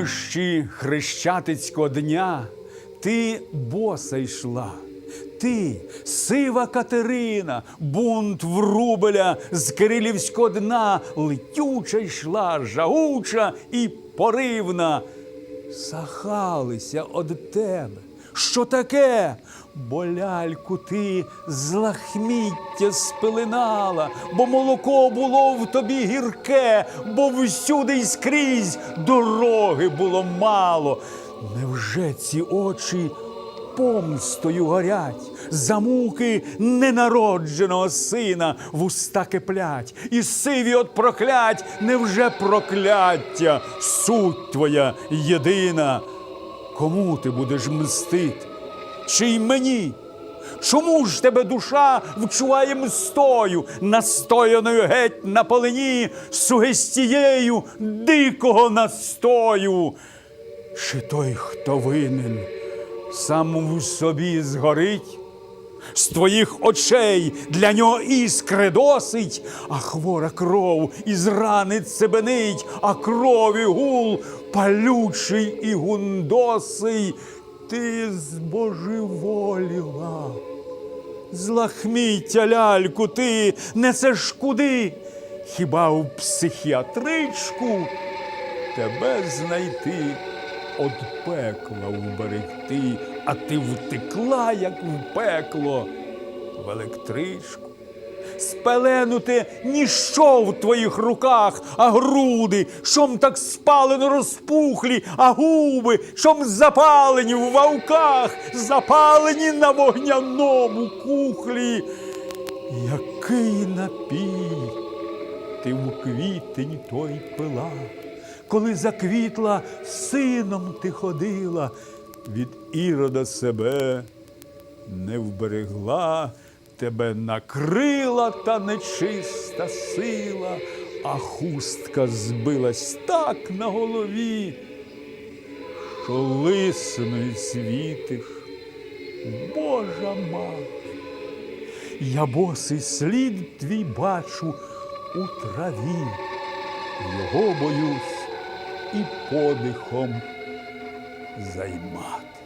нощі хрещатицького дня ти боса йшла. Ти, сива Катерина, бунт врубеля з кирилівського дна, летюча йшла, жагуча і поривна. Сахалися од тебе. Що таке? Бо ляльку ти з лахміття спеленала, бо молоко було в тобі гірке, бо всюди й скрізь дороги було мало. Невже ці очі помстою горять, за муки ненародженого сина в уста киплять, і сиві от проклять, невже прокляття, суть твоя єдина? Кому ти будеш мстити? Чи й мені? Чому ж тебе душа вчуває мстою, настояною геть на полині, сугестією дикого настою? Чи той, хто винен, сам в собі згорить? З твоїх очей для нього іскри досить, а хвора кров із рани цебенить, а крові гул палючий і гундосий. Ти збожеволіла. З лахміття ляльку ти несеш куди? Хіба в психіатричку тебе знайти, от пекла вберегти, а ти втекла, як в пекло, в електричку. Спеленути ніщо в твоїх руках, а груди, шом так спалено розпухлі, а губи, шом запалені в вавках, запалені на вогняному кухлі. Який напій ти в квітень той пила, коли заквітла, сином ти ходила, від ірода себе не вберегла, тебе накрила та нечиста сила, а хустка збилась так на голові, що лисною світиш, Божа мать. Я босий слід твій бачу у траві, його боюсь і подихом займати.